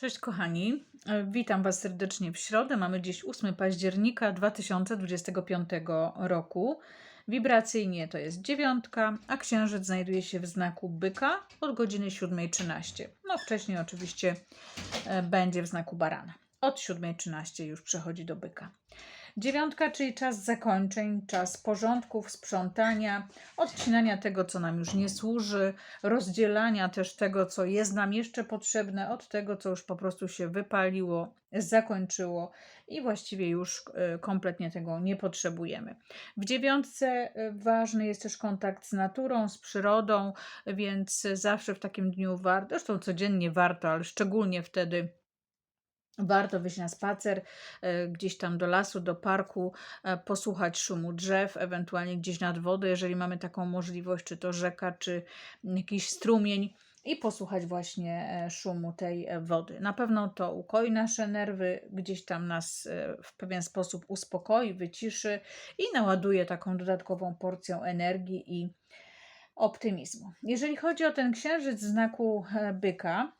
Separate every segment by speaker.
Speaker 1: Cześć kochani, E, witam Was serdecznie w środę. Mamy dziś 8 października 2025 roku. Wibracyjnie to jest dziewiątka, a księżyc znajduje się w znaku byka od godziny 7.13. No wcześniej oczywiście e, będzie w znaku barana. Od 7.13 już przechodzi do byka. Dziewiątka, czyli czas zakończeń, czas porządków, sprzątania, odcinania tego, co nam już nie służy, rozdzielania też tego, co jest nam jeszcze potrzebne, od tego, co już po prostu się wypaliło, zakończyło i właściwie już e, kompletnie tego nie potrzebujemy. W dziewiątce e, ważny jest też kontakt z naturą, z przyrodą, więc zawsze w takim dniu warto, zresztą codziennie warto, ale szczególnie wtedy Warto wyjść na spacer e, gdzieś tam do lasu, do parku, e, posłuchać szumu drzew, ewentualnie gdzieś nad wodę, jeżeli mamy taką możliwość, czy to rzeka, czy jakiś strumień, i posłuchać właśnie e, szumu tej wody. Na pewno to ukoi nasze nerwy, gdzieś tam nas w pewien sposób uspokoi, wyciszy i naładuje taką dodatkową porcją energii i optymizmu. Jeżeli chodzi o ten księżyc znaku byka,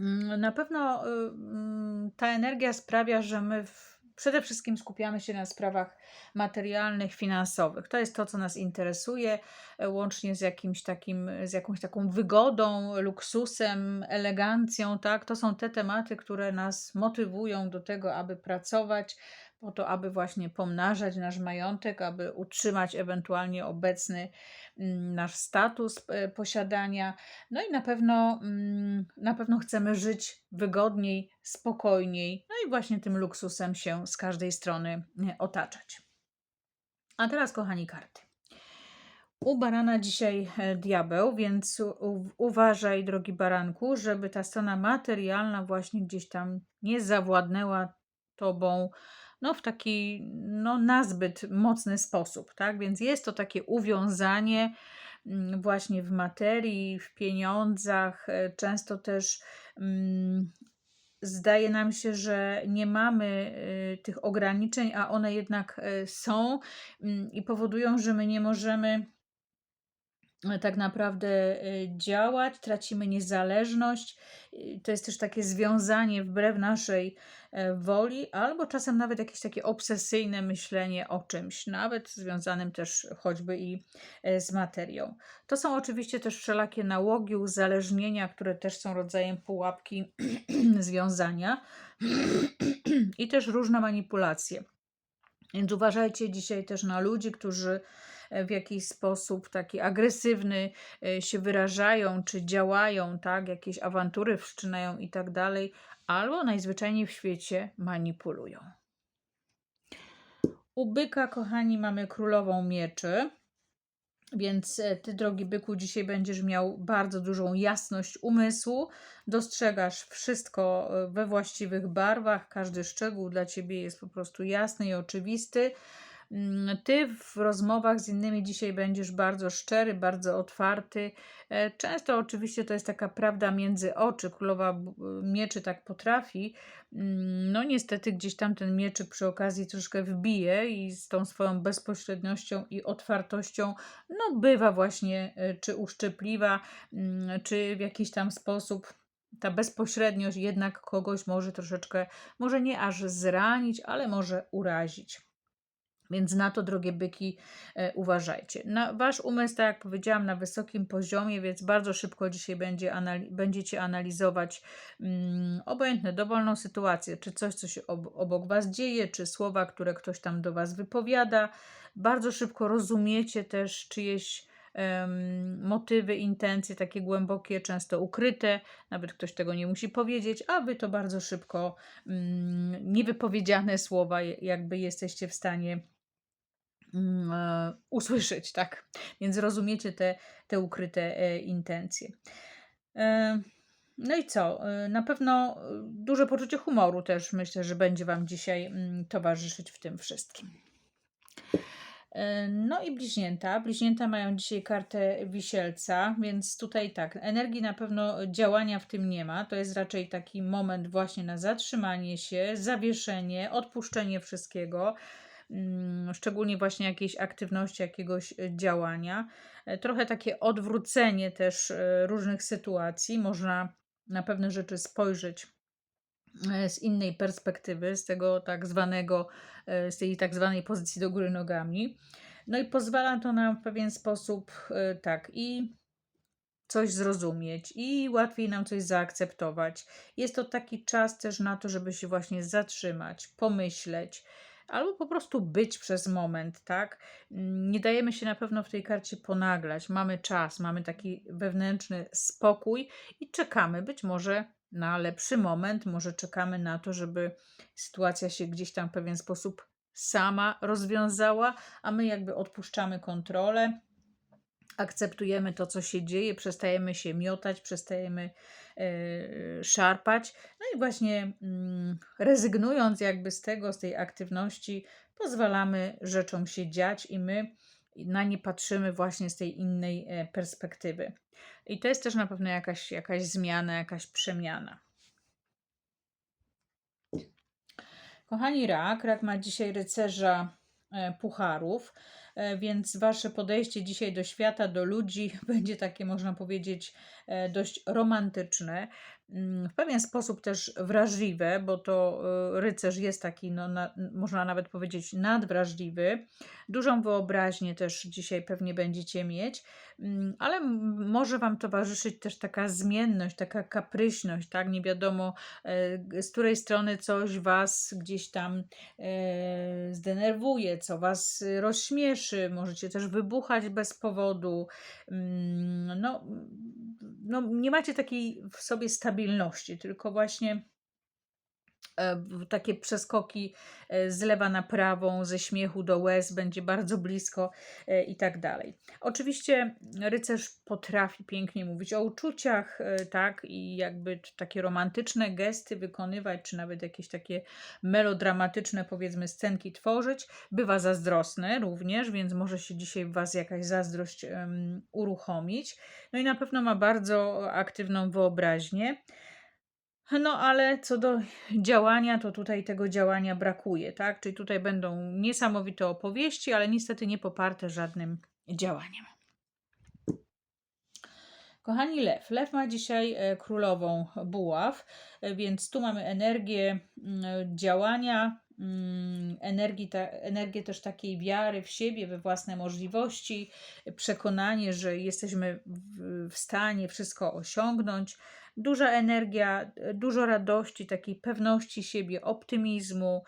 Speaker 1: Mm, na pewno y, mm, ta energia sprawia, że my w, przede wszystkim skupiamy się na sprawach materialnych, finansowych. To jest to, co nas interesuje, e, łącznie z jakimś takim, z jakąś taką wygodą, luksusem, elegancją, tak? To są te tematy, które nas motywują do tego, aby pracować, po to, aby właśnie pomnażać nasz majątek, aby utrzymać ewentualnie obecny nasz status e, posiadania. No i na pewno, mm, na pewno chcemy żyć wygodniej, spokojniej, no i właśnie tym luksusem się z każdej strony e, otaczać. A teraz, kochani, karty. U barana dzisiaj e, diabeł, więc uważaj, drogi baranku, żeby ta strona materialna właśnie gdzieś tam nie zawładnęła tobą, no, w taki no, nazbyt mocny sposób, tak? Więc jest to takie uwiązanie mm, właśnie w materii, w pieniądzach, e, często też mm, zdaje nam się, że nie mamy y, tych ograniczeń, a one jednak y, są y, i powodują, że my nie możemy tak naprawdę działać, tracimy niezależność. To jest też takie związanie wbrew naszej e, woli, albo czasem nawet jakieś takie obsesyjne myślenie o czymś, nawet związanym też choćby i e, z materią. To są oczywiście też wszelakie nałogi, uzależnienia, które też są rodzajem pułapki związania i też różne manipulacje. Więc uważajcie dzisiaj też na ludzi, którzy w jakiś sposób taki agresywny e, się wyrażają, czy działają, tak, jakieś awantury wszczynają i tak dalej, albo najzwyczajniej w świecie manipulują. U byka, kochani, mamy królową mieczy. Więc e, ty, drogi byku, dzisiaj będziesz miał bardzo dużą jasność umysłu. Dostrzegasz wszystko e, we właściwych barwach. Każdy szczegół dla ciebie jest po prostu jasny i oczywisty. Mm, ty w rozmowach z innymi dzisiaj będziesz bardzo szczery, bardzo otwarty. E, często oczywiście to jest taka prawda między oczy. Królowa mieczy tak potrafi. Mm, no niestety gdzieś tam ten mieczy przy okazji troszkę wbije i z tą swoją bezpośredniością i otwartością no bywa właśnie e, czy uszczypliwa, mm, czy w jakiś tam sposób ta bezpośredniość jednak kogoś może troszeczkę, może nie aż zranić, ale może urazić. Więc na to, drogie byki, e, uważajcie. Na wasz umysł, tak jak powiedziałam, na wysokim poziomie, więc bardzo szybko dzisiaj będzie anali będziecie analizować mm, obojętne, dowolną sytuację, czy coś, co się ob obok was dzieje, czy słowa, które ktoś tam do was wypowiada. Bardzo szybko rozumiecie też czyjeś motywy, intencje takie głębokie, często ukryte, nawet ktoś tego nie musi powiedzieć, a wy to bardzo szybko mm, niewypowiedziane słowa, jakby jesteście w stanie usłyszeć, tak? Więc rozumiecie te, te ukryte e, intencje. E, no i co? Na pewno duże poczucie humoru też myślę, że będzie Wam dzisiaj mm, towarzyszyć w tym wszystkim. No i bliźnięta. Bliźnięta mają dzisiaj kartę wisielca, więc tutaj tak, energii na pewno działania w tym nie ma. To jest raczej taki moment właśnie na zatrzymanie się, zawieszenie, odpuszczenie wszystkiego Mm, szczególnie właśnie jakiejś aktywności, jakiegoś e, działania. E, trochę takie odwrócenie też e, różnych sytuacji. Można na pewne rzeczy spojrzeć z innej perspektywy, z tego tak zwanego, z tej tak zwanej pozycji do góry nogami. No i pozwala to nam w pewien sposób tak i coś zrozumieć i łatwiej nam coś zaakceptować. Jest to taki czas też na to, żeby się właśnie zatrzymać, pomyśleć, albo po prostu być przez moment, tak? Nie dajemy się na pewno w tej karcie ponaglać. Mamy czas, mamy taki wewnętrzny spokój i czekamy być może na lepszy moment, może czekamy na to, żeby sytuacja się gdzieś tam w pewien sposób sama rozwiązała, a my jakby odpuszczamy kontrolę akceptujemy to, co się dzieje, przestajemy się miotać, przestajemy e, szarpać. No i właśnie mm, rezygnując jakby z tego, z tej aktywności, pozwalamy rzeczom się dziać i my na nie patrzymy właśnie z tej innej e, perspektywy. I to jest też na pewno jakaś, jakaś zmiana, jakaś przemiana. Kochani rak, rak ma dzisiaj rycerza e, pucharów. E, więc wasze podejście dzisiaj do świata, do ludzi będzie takie, można powiedzieć, e, dość romantyczne. Mm, w pewien sposób też wrażliwe, bo to y, rycerz jest taki, no, na, można nawet powiedzieć, nadwrażliwy. Dużą wyobraźnię też dzisiaj pewnie będziecie mieć, mm, ale może Wam towarzyszyć też taka zmienność, taka kapryśność, tak? Nie wiadomo, e, z której strony coś Was gdzieś tam e, zdenerwuje, co Was rozśmieszy, możecie też wybuchać bez powodu. Mm, no, no, nie macie takiej w sobie stabilności, tylko właśnie takie przeskoki e, z lewa na prawą, ze śmiechu do łez, będzie bardzo blisko e, i tak dalej. Oczywiście rycerz potrafi pięknie mówić o uczuciach, tak, i jakby takie romantyczne gesty wykonywać, czy nawet jakieś takie melodramatyczne, powiedzmy, scenki tworzyć. Bywa zazdrosny również, więc może się dzisiaj w Was jakaś zazdrość um, uruchomić. No i na pewno ma bardzo aktywną wyobraźnię. No ale co do działania, to tutaj tego działania brakuje, tak? Czyli tutaj będą niesamowite opowieści, ale niestety nie poparte żadnym działaniem. Kochani Lew. Lew ma dzisiaj e, królową buław, e, więc tu mamy energię mm, działania, mm, energii, ta, energię też takiej wiary w siebie, we własne możliwości, przekonanie, że jesteśmy w stanie wszystko osiągnąć duża energia, dużo radości, takiej pewności siebie, optymizmu,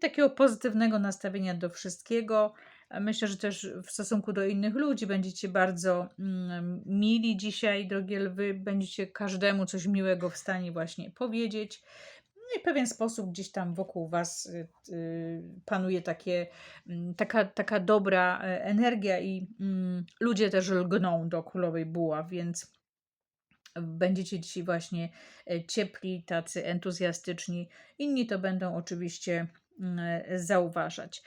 Speaker 1: takiego pozytywnego nastawienia do wszystkiego. Myślę, że też w stosunku do innych ludzi będziecie bardzo mm, mili dzisiaj, drogie lwy, będziecie każdemu coś miłego w stanie właśnie powiedzieć. No i w pewien sposób gdzieś tam wokół Was y, y, panuje takie, mm, taka, taka dobra e, energia i mm, ludzie też lgną do królowej buła, więc będziecie dzisiaj właśnie e, ciepli, tacy entuzjastyczni. Inni to będą oczywiście mm, e, zauważać.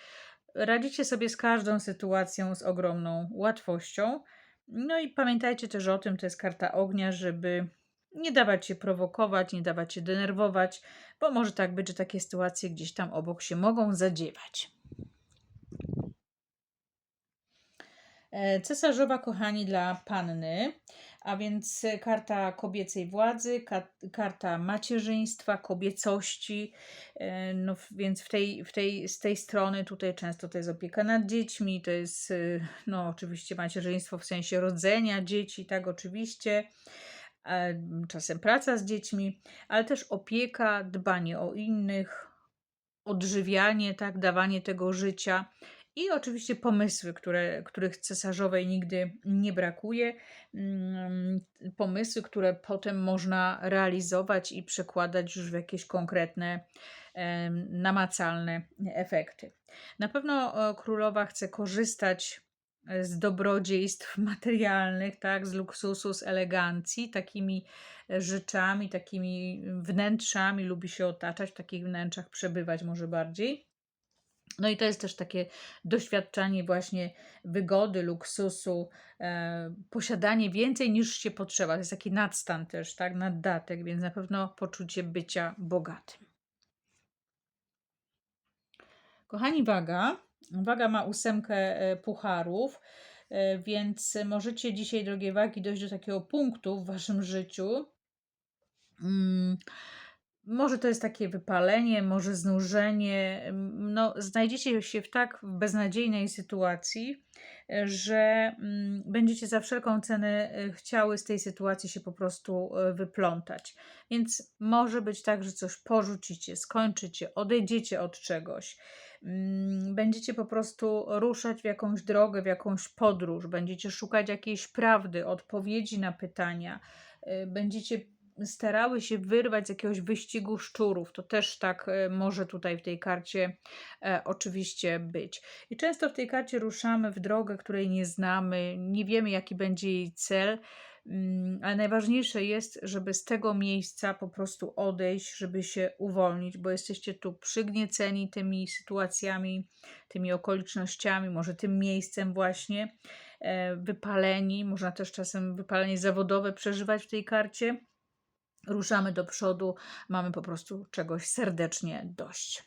Speaker 1: Radzicie sobie z każdą sytuacją z ogromną łatwością. No i pamiętajcie też o tym, to jest karta ognia, żeby nie dawać się prowokować, nie dawać się denerwować, bo może tak być, że takie sytuacje gdzieś tam obok się mogą zadziewać. E, cesarzowa, kochani, dla panny a więc karta kobiecej władzy, karta macierzyństwa, kobiecości. E, no więc w tej, w tej, z tej strony tutaj często to jest opieka nad dziećmi, to jest e, no oczywiście macierzyństwo w sensie rodzenia dzieci, tak oczywiście czasem praca z dziećmi, ale też opieka, dbanie o innych, odżywianie, tak, dawanie tego życia. I oczywiście pomysły, które, których cesarzowej nigdy nie brakuje. Mm, pomysły, które potem można realizować i przekładać już w jakieś konkretne, namacalne efekty. Na pewno królowa chce korzystać e, z dobrodziejstw materialnych, tak, z luksusu, z elegancji, takimi e, rzeczami, takimi wnętrzami, lubi się otaczać, w takich wnętrzach przebywać może bardziej. No i to jest też takie doświadczanie właśnie wygody, luksusu, e, posiadanie więcej niż się potrzeba. To jest taki nadstan też, tak, naddatek, więc na pewno poczucie bycia bogatym. Kochani, waga. Waga ma ósemkę e, pucharów, e, więc możecie dzisiaj, drogie wagi, dojść do takiego punktu w waszym życiu, mm, może to jest takie wypalenie, może znużenie. No, znajdziecie się w tak beznadziejnej sytuacji, e, że mm, będziecie za wszelką cenę e, chciały z tej sytuacji się po prostu e, wyplątać. Więc może być tak, że coś porzucicie, skończycie, odejdziecie od czegoś. Mm, Będziecie po prostu ruszać w jakąś drogę, w jakąś podróż, będziecie szukać jakiejś prawdy, odpowiedzi na pytania, będziecie starały się wyrwać z jakiegoś wyścigu szczurów. To też tak e, może tutaj w tej karcie e, oczywiście być. I często w tej karcie ruszamy w drogę, której nie znamy, nie wiemy, jaki będzie jej cel. Mm, Ale najważniejsze jest, żeby z tego miejsca po prostu odejść, żeby się uwolnić, bo jesteście tu przygnieceni tymi sytuacjami, tymi okolicznościami, może tym miejscem właśnie, e, wypaleni, można też czasem wypalenie zawodowe przeżywać w tej karcie. Ruszamy do przodu, mamy po prostu czegoś serdecznie dość.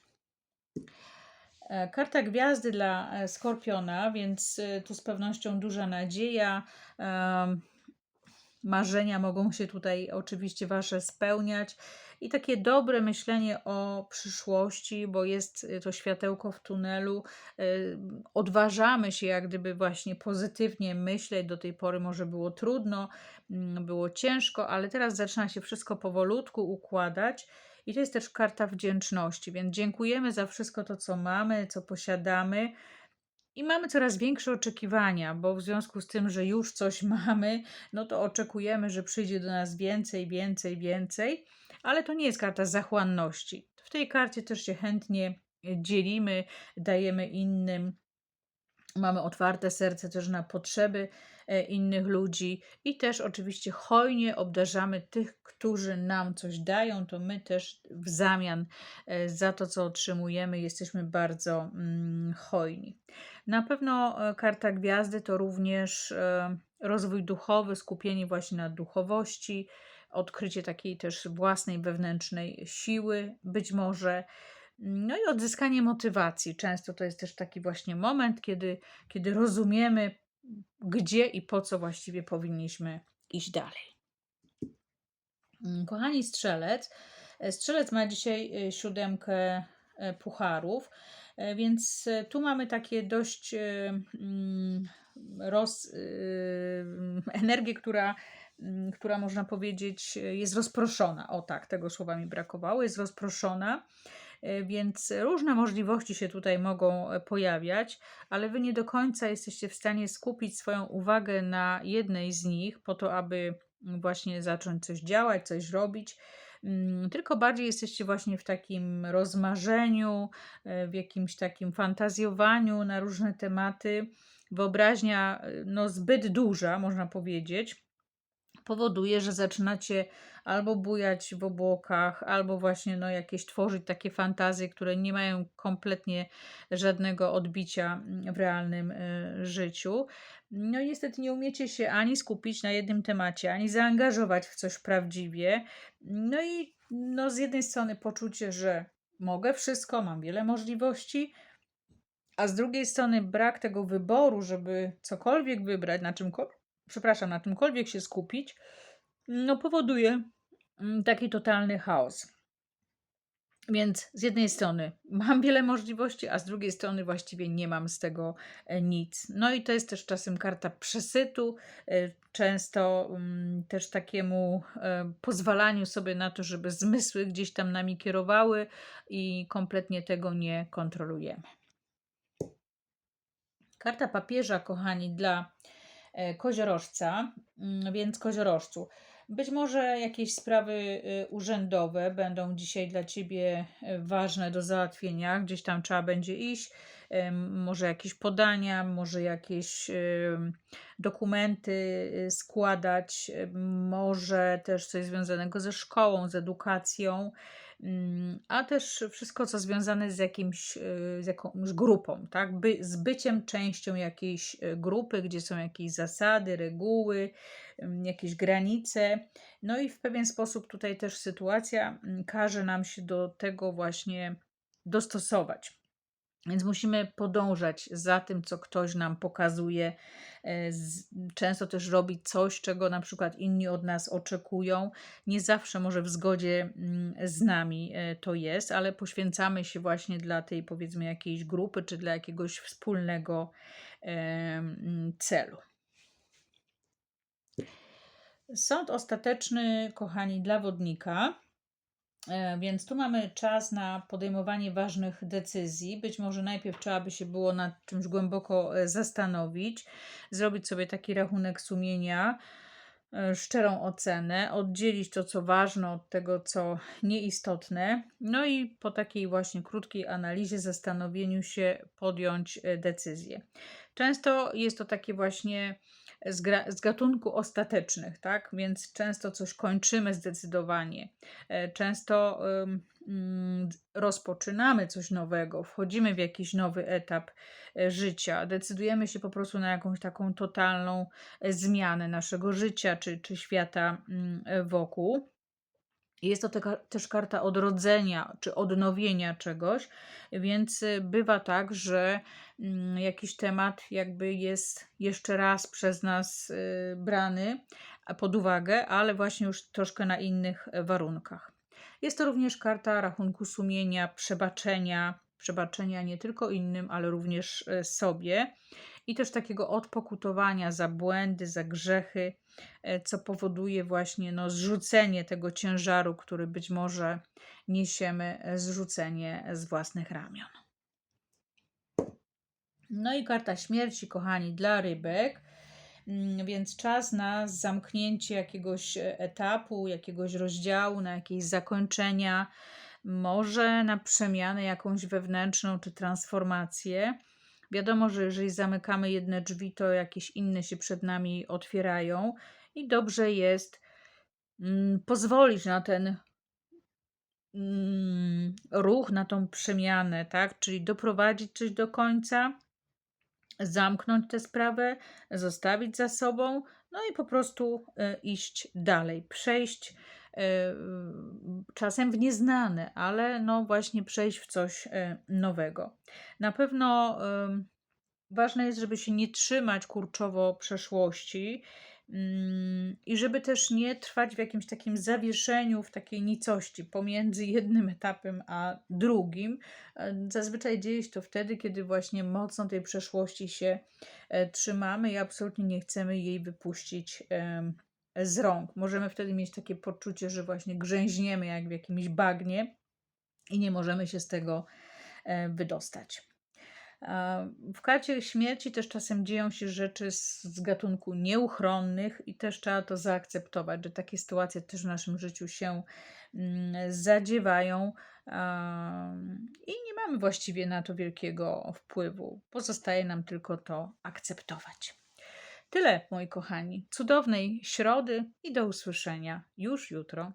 Speaker 1: E, Karta gwiazdy dla e, Skorpiona, więc e, tu z pewnością duża nadzieja. Marzenia mogą się tutaj oczywiście Wasze spełniać i takie dobre myślenie o przyszłości, bo jest y, to światełko w tunelu. y, Odważamy się jak gdyby właśnie pozytywnie myśleć. Do tej pory może było trudno, mm, było ciężko, ale teraz zaczyna się wszystko powolutku układać. I to jest też karta wdzięczności, więc dziękujemy za wszystko to, co mamy, co posiadamy. I mamy coraz większe oczekiwania, bo w związku z tym, że już coś mamy, no to oczekujemy, że przyjdzie do nas więcej, więcej, więcej, ale to nie jest karta zachłanności. W tej karcie też się chętnie dzielimy, dajemy innym. Mamy otwarte serce też na potrzeby e, innych ludzi i też oczywiście hojnie obdarzamy tych, którzy nam coś dają, to my też w zamian e, za to, co otrzymujemy, jesteśmy bardzo mm, hojni. Na pewno e, karta gwiazdy to również e, rozwój duchowy, skupienie właśnie na duchowości, odkrycie takiej też własnej wewnętrznej siły, być może. No i odzyskanie motywacji. Często to jest też taki właśnie moment, kiedy, kiedy rozumiemy, gdzie i po co właściwie powinniśmy iść dalej. Mm, Kochani strzelec, e, strzelec ma dzisiaj siódemkę pucharów, e, więc e, tu mamy takie dość e, mm, roz, e, energię, która, mm, która można powiedzieć e, jest rozproszona. O tak, tego słowa mi brakowało, jest rozproszona. E, Więc różne możliwości się tutaj mogą e, pojawiać, ale wy nie do końca jesteście w stanie skupić swoją uwagę na jednej z nich, po to, aby mm, właśnie zacząć coś działać, coś robić. Mm, Tylko bardziej jesteście właśnie w takim rozmarzeniu, e, w jakimś takim fantazjowaniu na różne tematy. Wyobraźnia e, no, zbyt duża, można powiedzieć, powoduje, że zaczynacie albo bujać w obłokach, albo właśnie no, jakieś tworzyć takie fantazje, które nie mają kompletnie żadnego odbicia mm, w realnym y, życiu. No niestety nie umiecie się ani skupić na jednym temacie, ani zaangażować w coś prawdziwie. No i no, z jednej strony poczucie, że mogę wszystko, mam wiele możliwości, a z drugiej strony brak tego wyboru, żeby cokolwiek wybrać, na czymkolwiek, przepraszam, na czymkolwiek się skupić, no powoduje mm, taki totalny chaos. Więc z jednej strony mam wiele możliwości, a z drugiej strony właściwie nie mam z tego e, nic. No i to jest też czasem karta przesytu, e, często mm, też takiemu e, pozwalaniu sobie na to, żeby zmysły gdzieś tam nami kierowały i kompletnie tego nie kontrolujemy. Karta papieża, kochani, dla koziorożca, mm, więc koziorożcu. Być może jakieś sprawy y, urzędowe będą dzisiaj dla Ciebie e, ważne do załatwienia. Gdzieś tam trzeba będzie iść, em, może jakieś podania, może jakieś dokumenty y, składać, może też coś związanego ze szkołą, z edukacją, a też wszystko, co związane z jakimś, y, z jakąś grupą, tak? By, z byciem częścią jakiejś y, grupy, gdzie są jakieś zasady, reguły, ym, jakieś granice. No i w pewien sposób tutaj też sytuacja mm, każe nam się do tego właśnie dostosować. Więc musimy podążać za tym, co ktoś nam pokazuje. E, Często też robić coś, czego na przykład inni od nas oczekują. Nie zawsze może w zgodzie mm, z nami e, to jest, ale poświęcamy się właśnie dla tej powiedzmy jakiejś grupy czy dla jakiegoś wspólnego e, mm, celu. Sąd ostateczny, kochani, dla wodnika. E, Więc tu mamy czas na podejmowanie ważnych decyzji. Być może najpierw trzeba by się było nad czymś głęboko e, zastanowić, zrobić sobie taki rachunek sumienia, e, szczerą ocenę, oddzielić to, co ważne, od tego, co nieistotne. No i po takiej właśnie krótkiej analizie, zastanowieniu się podjąć decyzję. Często jest to takie właśnie z, z gatunku ostatecznych, tak? Więc często coś kończymy zdecydowanie. E, Często mm, rozpoczynamy coś nowego, wchodzimy w jakiś nowy etap e, życia, decydujemy się po prostu na jakąś taką totalną e, zmianę naszego życia czy, czy świata mm, wokół. Jest to taka, też karta odrodzenia czy odnowienia czegoś, więc y, bywa tak, że mm, jakiś temat jakby jest jeszcze raz przez nas y, brany pod uwagę, ale właśnie już troszkę na innych e, warunkach. Jest to również karta rachunku sumienia, przebaczenia, przebaczenia nie tylko innym, ale również e, sobie i też takiego odpokutowania za błędy, za grzechy, e, co powoduje właśnie no, zrzucenie tego ciężaru, który być może niesiemy, e, zrzucenie z własnych ramion. No i karta śmierci, kochani, dla rybek. Mm, Więc czas na zamknięcie jakiegoś etapu, jakiegoś rozdziału, na jakieś zakończenia, może na przemianę jakąś wewnętrzną czy transformację. Wiadomo, że jeżeli zamykamy jedne drzwi, to jakieś inne się przed nami otwierają i dobrze jest mm, pozwolić na ten mm, ruch, na tą przemianę, tak? Czyli doprowadzić coś do końca, zamknąć tę sprawę, zostawić za sobą, no i po prostu e, iść dalej, przejść czasem w nieznane, ale no właśnie przejść w coś e, nowego. Na pewno ważne jest, żeby się nie trzymać kurczowo przeszłości mm, i żeby też nie trwać w jakimś takim zawieszeniu, w takiej nicości pomiędzy jednym etapem a drugim. E, Zazwyczaj dzieje się to wtedy, kiedy właśnie mocno tej przeszłości się e, trzymamy i absolutnie nie chcemy jej wypuścić z rąk. Możemy wtedy mieć takie poczucie, że właśnie grzęźniemy jak w jakimś bagnie i nie możemy się z tego e, wydostać. W karcie śmierci też czasem dzieją się rzeczy z, gatunku nieuchronnych i też trzeba to zaakceptować, że takie sytuacje też w naszym życiu się mm, zadziewają i nie mamy właściwie na to wielkiego wpływu. Pozostaje nam tylko to akceptować. Tyle, moi kochani. Cudownej środy i do usłyszenia już jutro.